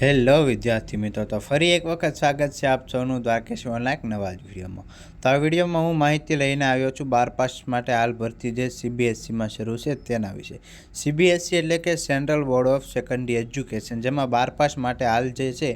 Hello વિદ્યાર્થી મિત્રો, તો ફરી એક વખત સ્વાગત છે આપ સૌનું દ્વારકેશ ઓનલાઈન નવા જ વિડીયોમાં. તો આ વિડીયોમાં હું માહિતી લઈને આવ્યો છું બાર પાસ માટે હાલ ભરતી જે સીબીએસસીમાં શરૂ છે તેના વિશે. સીબીએસસી એટલે કે central board of secondary education જેમાં બાર પાસ માટે હાલ જે છે,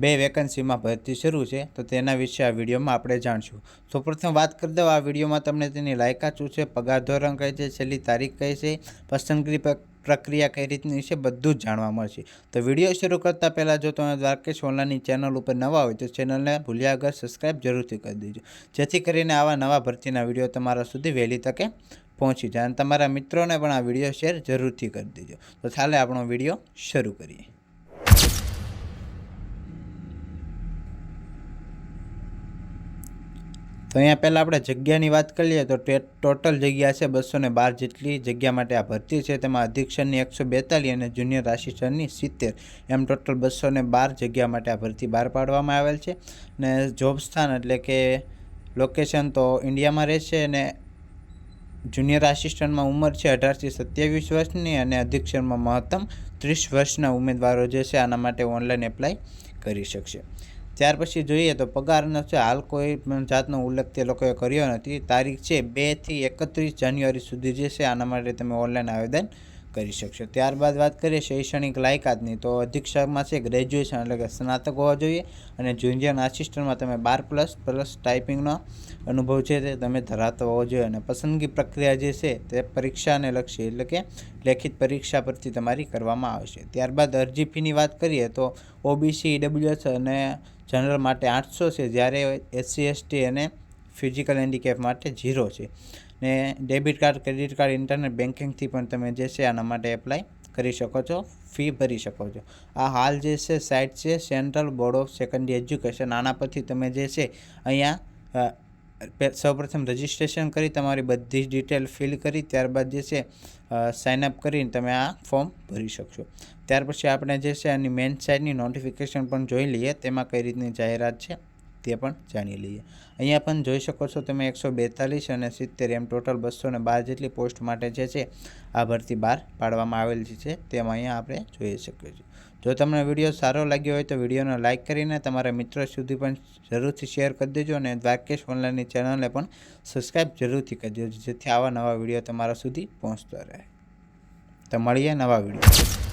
બે વેકન્સીમાં ભરતી શરૂ છે, તો તેના વિશે આ વિડીયોમાં આપણે જાણશું. તો પ્રથમ વાત કરી દઉં, આ વિડીયોમાં તમને તેની લાયકાત શું છે, પગાર ધોરણ કઈ છે, છેલ્લી તારીખ કઈ છે, પસંદગી પ્રક્રિયા કઈ રીતની છે બધું જ જાણવા મળશે. તો વીડિયો શરૂ કરતાં પહેલાં જો તમે દ્વારકેશ ઓનલાઈનની ચેનલ ઉપર નવા હોય તો ચેનલને ભૂલ્યા વગર સબસ્ક્રાઈબ જરૂરથી કરી દેજો. જેથી કરીને આવા નવા ભરતીના વીડિયો તમારા સુધી વહેલી તકે પહોંચી જાય અને તમારા મિત્રોને પણ આ વીડિયો શેર જરૂરથી કરી દેજો. તો ચાલે આપણો વીડિયો શરૂ કરીએ. તો અહીંયા પહેલાં આપણે જગ્યાની વાત કરીએ તો ટોટલ જગ્યા છે બસો ને બાર જેટલી જગ્યા માટે આ ભરતી છે. તેમાં અધિક્ષરની એકસો બેતાલીસ અને જુનિયર આસિસ્ટન્ટની સિત્તેર. એમ ટોટલ બસો ને બાર જગ્યા માટે આ ભરતી બહાર પાડવામાં આવેલ છે ને જોબ સ્થાન એટલે કે લોકેશન તો ઇન્ડિયામાં રહેશે અને જુનિયર આસિસ્ટન્ટમાં ઉંમર છે અઢારથી સત્યાવીસ વર્ષની અને અધિક્ષરમાં મહત્તમ ત્રીસ વર્ષના ઉમેદવારો જે છે આના માટે ઓનલાઈન એપ્લાય કરી શકશે. ત્યાર પછી જોઈએ તો પગારનો છે, હાલ કોઈ પણ જાતનો ઉલ્લેખ તે લોકોએ કર્યો નથી. તારીખ છે બેથી એકત્રીસ જાન્યુઆરી સુધી જે છે, આના માટે તમે ઓનલાઈન આવેદન કરી શકશો. ત્યારબાદ વાત કરીએ શૈક્ષણિક લાયકાતની, તો અધિક્ષકમાં છે, ગ્રેજ્યુએશન એટલે કે સ્નાતક હોવા જોઈએ અને જુનિયર આસિસ્ટન્ટમાં તમે બાર પ્લસ પ્લસ ટાઈપિંગનો અનુભવ છે તે તમે ધરાવતો હોવો જોઈએ અને પસંદગી પ્રક્રિયા જે છે, તે પરીક્ષાને લક્ષી એટલે કે લેખિત પરીક્ષા પરથી તમારી કરવામાં આવશે. ત્યારબાદ અરજી ફીની વાત કરીએ તો ઓબીસી, ઈડબ્લ્યુએસ અને જનરલ માટે આઠસો છે, જ્યારે એસસી, એસટી અને ફિઝિકલ હેન્ડીકેપ માટે ઝીરો છે. ને debit card, credit card, internet બેન્કિંગથી પણ તમે જે છે આના માટે એપ્લાય કરી શકો છો, ફી ભરી શકો છો. આ હાલ જે છે, સાઇટ છે, central board of secondary education. આના પરથી તમે જે છે અહીંયા સૌપ્રથમ રજિસ્ટ્રેશન કરી, તમારી બધી જ ડિટેલ ફિલ કરી, ત્યારબાદ જે છે સાઇન અપ કરીને તમે આ ફોર્મ ભરી શકશો. ત્યાર પછી આપણે જે છે આની મેન સાઇટની નોટિફિકેશન પણ જોઈ લઈએ, તેમાં કઈ રીતની જાહેરાત છે. તે પણ જાણી લઈએ. અહીંયા પણ જોઈ શકો છો તમે એકસો બેતાલીસ અને સિત્તેર એમ ટોટલ બસો ને બાર જેટલી પોસ્ટ માટે જે છે, આ ભરતી બહાર પાડવામાં આવેલી છે, તેમાં અહીંયા આપણે જોઈ શકીએ છીએ. જો તમને વીડિયો સારો લાગ્યો હોય તો વિડીયોને લાઇક કરીને તમારા મિત્રો સુધી પણ જરૂરથી શેર કરી દેજો અને દ્વારકેશ ઓનલાઈનની ચેનલને પણ સબસ્ક્રાઈબ જરૂરથી કરી દેજો, જેથી આવા નવા વીડિયો તમારા સુધી પહોંચતો રહે. તો મળીએ નવા વીડિયો